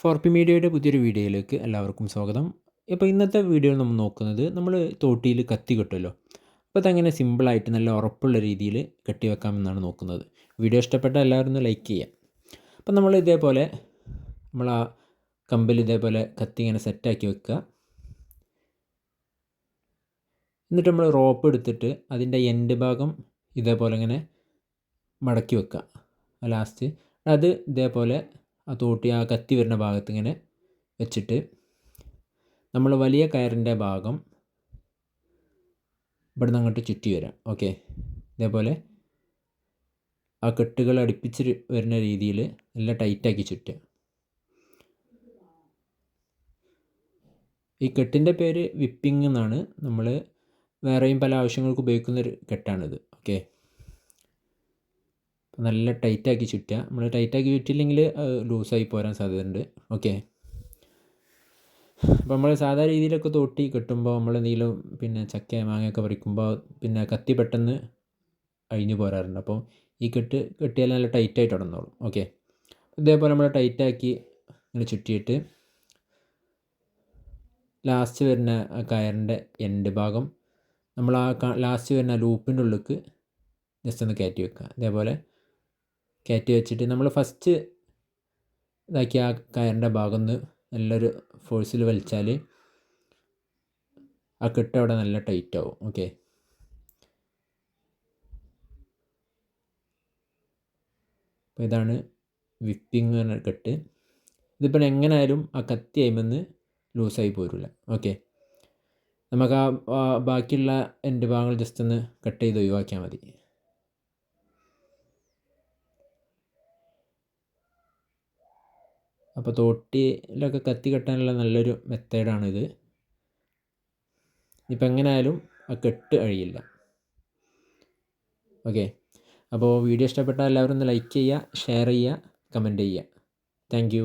ഫോർപ്പി മീഡിയയുടെ പുതിയൊരു വീഡിയോയിലേക്ക് എല്ലാവർക്കും സ്വാഗതം. ഇപ്പോൾ ഇന്നത്തെ വീഡിയോയിൽ നമ്മൾ നോക്കുന്നത് നമ്മൾ തോട്ടിയിൽ കത്തി കെട്ടുമല്ലോ അപ്പോൾ അതങ്ങനെ സിമ്പിളായിട്ട് നല്ല ഉറപ്പുള്ള രീതിയിൽ കെട്ടി വെക്കാമെന്നാണ് നോക്കുന്നത്. വീഡിയോ ഇഷ്ടപ്പെട്ട എല്ലാവരും ഒന്ന് ലൈക്ക് ചെയ്യാം. അപ്പോൾ നമ്മൾ ഇതേപോലെ നമ്മൾ ആ കമ്പിൽ ഇതേപോലെ കത്തി ഇങ്ങനെ സെറ്റാക്കി വെക്കുക. എന്നിട്ട് നമ്മൾ റോപ്പ് എടുത്തിട്ട് അതിന്റെ എൻഡ് ഭാഗം ഇതേപോലെ ഇങ്ങനെ മടക്കി വെക്കുക. ലാസ്റ്റ് അത് ഇതേപോലെ ആ തോട്ടി ആ കത്തി വരുന്ന ഭാഗത്ത് ഇങ്ങനെ വെച്ചിട്ട് നമ്മൾ വലിയ കയറിന്റെ ഭാഗം ഇവിടുന്ന് അങ്ങോട്ട് ചുറ്റി വരാം. ഓക്കെ? ഇതേപോലെ ആ കെട്ടുകൾ അടുപ്പിച്ച് വരുന്ന രീതിയിൽ നല്ല ടൈറ്റാക്കി ചുറ്റുക. ഈ കെട്ടിന്റെ പേര് വിപ്പിംഗ് എന്നാണ്. നമ്മൾ വേറെയും പല ആവശ്യങ്ങൾക്ക് ഉപയോഗിക്കുന്നൊരു കെട്ടാണിത്. ഓക്കെ? നല്ല ടൈറ്റാക്കി ചുറ്റുക. നമ്മൾ ടൈറ്റാക്കി ചുറ്റില്ലെങ്കിൽ ലൂസായി പോരാൻ സാധ്യതയുണ്ട്. ഓക്കെ. അപ്പോൾ നമ്മൾ സാധാ രീതിയിലൊക്കെ തോട്ടി കെട്ടുമ്പോൾ നമ്മൾ എന്തെങ്കിലും പിന്നെ ചക്ക മാങ്ങയൊക്കെ പറിക്കുമ്പോൾ പിന്നെ കത്തി പെട്ടെന്ന് അഴിഞ്ഞു പോരാറുണ്ട്. അപ്പോൾ ഈ കെട്ട് കെട്ടിയാൽ നല്ല ടൈറ്റായിട്ട് ഇടന്നോളും ഓക്കെ. ഇതേപോലെ നമ്മൾ ടൈറ്റാക്കി ഇങ്ങനെ ചുറ്റിയിട്ട് ലാസ്റ്റ് വരുന്ന കയറിന്റെ എൻഡ് ഭാഗം നമ്മൾ ആ ലാസ്റ്റ് വരുന്ന ലൂപ്പിന്റെ ഉള്ളിലേക്ക് ജസ്റ്റ് ഒന്ന് കയറ്റി വെക്കുക. അതേപോലെ കയറ്റി വെച്ചിട്ട് നമ്മൾ ഫസ്റ്റ് ഇതാക്കി ആ കയറിന്റെ ഭാഗം നല്ലൊരു ഫോഴ്സിൽ വലിച്ചാൽ ആ കെട്ട് അവിടെ നല്ല ടൈറ്റ് ആവും. ഓക്കെ അപ്പോൾ ഇതാണ് വിപ്പിംഗ് എന്ന കെട്ട്. ഇതിപ്പോൾ എങ്ങനെയായാലും ആ കത്തി അയിമെന്ന് ലൂസായി പോരില്ല ഓക്കെ നമുക്ക് ആ ബാക്കിയുള്ള എന്റെ ഭാഗങ്ങൾ ജസ്റ്റ് ഒന്ന് കട്ട് ചെയ്ത് ഒഴിവാക്കിയാൽ മതി. അപ്പോൾ തോട്ടിയിലൊക്കെ കത്തി കെട്ടാനുള്ള നല്ലൊരു മെത്തേഡാണിത്. ഇപ്പം എങ്ങനെയായാലും ആ കെട്ട് അഴിയില്ല ഓക്കെ. അപ്പോൾ വീഡിയോ ഇഷ്ടപ്പെട്ടാൽ എല്ലാവരും ഒന്ന് ലൈക്ക് ചെയ്യുക ഷെയർ ചെയ്യുക കമന്റ് ചെയ്യുക. താങ്ക്